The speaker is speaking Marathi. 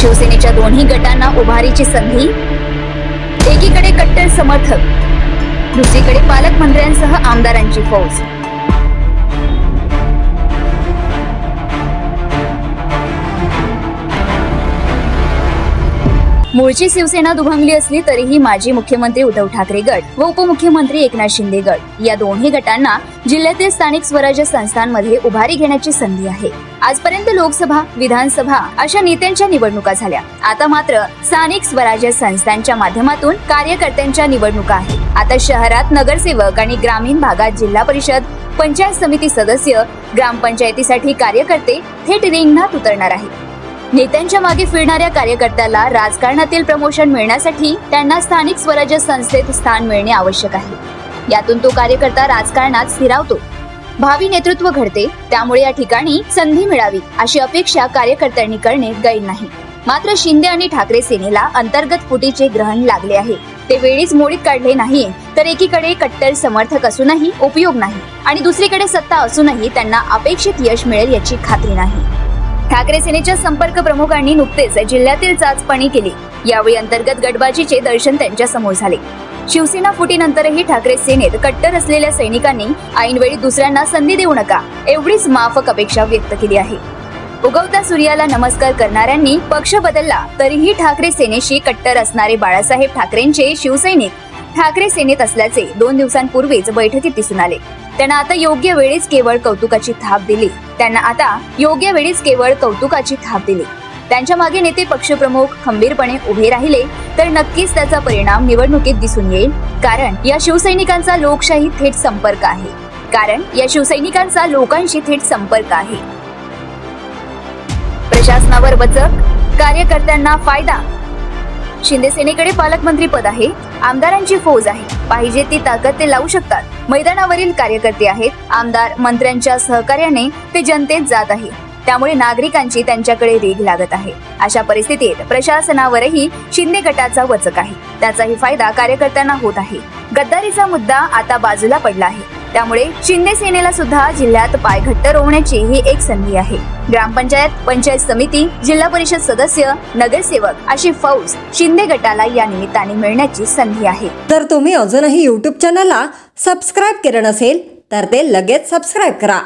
शिवसेनेच्या दोन्ही गटांना उभारीची संधी. एकीकडे कट्टर समर्थक दुसरीकडे पालकमंत्र्यांसह आमदारांची फौज. मूळची शिवसेना दुभंगली असली तरीही माजी मुख्यमंत्री उद्धव ठाकरे गट व उपमुख्यमंत्री एकनाथ शिंदे गट या दोन्ही गटांना जिल्ह्यातील स्थानिक स्वराज्य संस्थांमध्ये उभारी घेण्याची संधी आहे. आजपर्यंत लोकसभा विधानसभा अशा नेत्यांच्या निवडणुका झाल्या. आता मात्र स्थानिक स्वराज्य संस्थांच्या माध्यमातून कार्यकर्त्यांच्या निवडणुका आहेत. आता शहरात नगरसेवक आणि ग्रामीण भागात जिल्हा परिषद पंचायत समिती सदस्य ग्रामपंचायतीसाठी कार्यकर्ते थेट रिंगणात उतरणार आहेत. नेत्यांच्या मागे फिरणाऱ्या कार्यकर्त्याला राजकारणातील प्रमोशन मिळण्यासाठी त्यांना स्थानिक स्वराज्य संस्थेत स्थान मिळणे आवश्यक आहे. यातून तो कार्यकर्ता राजकारणात स्थिरावतो. भावी नेतृत्व घडते त्यामुळे या ठिकाणी संधी मिळावी अशी अपेक्षा कार्यकर्त्यांनी करणे गैर नाही. मात्र शिंदे आणि ठाकरे सेनेला अंतर्गत फुटीचे ग्रहण लागले आहे. ते वेळीच मोडीत काढले नाही तर एकीकडे कट्टर समर्थक असूनही उपयोग नाही आणि दुसरीकडे सत्ता असूनही त्यांना अपेक्षित यश मिळेल याची खात्री नाही. ठाकरे सेनेच्या संपर्क प्रमुखांनी नुकतेच जिल्ह्यातील चाचपणी केली. यावेळी अंतर्गत गटबाजीचे दर्शन त्यांच्यासमोर झाले. शिवसेना फुटीनंतरही ठाकरे सेनेत कट्टर असलेल्या सैनिकांनी ऐनवेळी दुसऱ्यांना संधी देऊ नका एवढीच माफक अपेक्षा व्यक्त केली आहे. उगवत्या सूर्याला नमस्कार करणाऱ्यांनी पक्ष बदलला तरीही ठाकरे सेनेशी कट्टर असणारे बाळासाहेब ठाकरेंचे शिवसैनिक ठाकरे सेनेत असल्याचे दोन दिवसांपूर्वीच बैठकीत दिसून आले. त्यांना आता योग्य वेळीच केवळ कौतुकाची थाप दिली. त्यांना आता योग्य वेळीच केवळ कौतुकाची थाप दिली. त्यांच्या मागे नेते पक्षप्रमुख खंबीरपणे उभे राहिले तर नक्कीच त्याचा परिणाम निवडणुकीत दिसून येईल. कारण या शिवसैनिकांचा लोकशाही थेट संपर्क आहे. कारण या शिवसैनिकांचा लोकांशी थेट संपर्क आहे. प्रशासनावर बचक कार्यकर्त्यांना फायदा. शिंदे सेनेकडे पालकमंत्री पद आहे आमदारांची फौज आहे. पाहिजे ती ताकद ते लावू शकतात. मैदानावरील कार्यकर्ते आहेत. आमदार मंत्र्यांच्या सहकार्याने ते जनतेत जात आहे. त्यामुळे नागरिकांची त्यांच्याकडे रेग लागत आहे. अशा परिस्थितीत प्रशासनावरही शिंदे गटाचा वचक आहे. त्याचाही फायदा कार्यकर्त्यांना होत आहे. गद्दारीचा मुद्दा आता बाजूला पडला आहे. त्यामुळे शिंदे सेनेला सुद्धा जिल्ह्यात पायघट्ट रोवण्याची ही एक संधी आहे. ग्रामपंचायत पंचायत समिती जिल्हा परिषद सदस्य नगरसेवक अशी फौज शिंदे गटाला या निमित्ताने मिळण्याची संधी आहे. जर तुम्ही अजूनही यूट्यूब चॅनलला सबस्क्राईब केलं नसेल तर ते लगेच सबस्क्राईब करा.